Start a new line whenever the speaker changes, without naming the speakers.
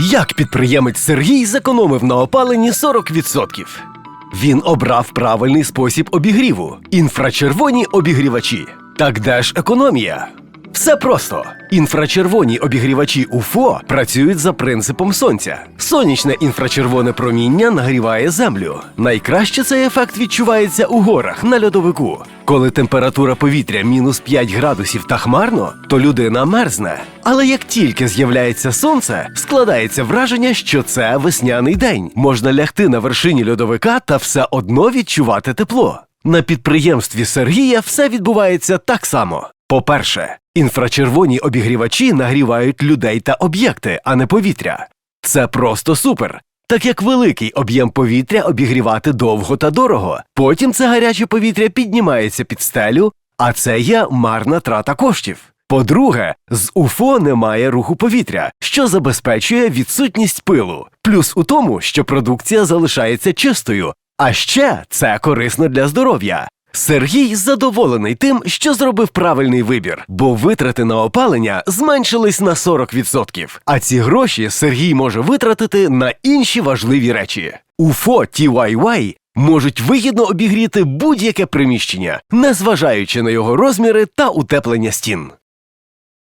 Як підприємець Сергій зекономив на опаленні 40%? Він обрав правильний спосіб обігріву інфрачервоні обігрівачі. Так де ж економія? Все просто. Інфрачервоні обігрівачі УФО працюють за принципом сонця. Сонячне інфрачервоне проміння нагріває землю. Найкраще цей ефект відчувається у горах на льодовику. Коли температура повітря мінус 5 градусів та хмарно, то людина мерзне. Але як тільки з'являється сонце, складається враження, що це весняний день. Можна лягти на вершині льодовика та все одно відчувати тепло. На підприємстві Сергія все відбувається так само. По-перше, інфрачервоні обігрівачі нагрівають людей та об'єкти, а не повітря. Це просто супер. Так як великий об'єм повітря обігрівати довго та дорого. Потім це гаряче повітря піднімається під стелю, а це є марна трата коштів. По-друге, з УФО немає руху повітря, що забезпечує відсутність пилу. Плюс у тому, що продукція залишається чистою, а ще це корисно для здоров'я. Сергій задоволений тим, що зробив правильний вибір, бо витрати на опалення зменшились на 40%. А ці гроші Сергій може витратити на інші важливі речі. УФО TYY можуть вигідно обігріти будь-яке приміщення, незважаючи на його розміри та утеплення стін.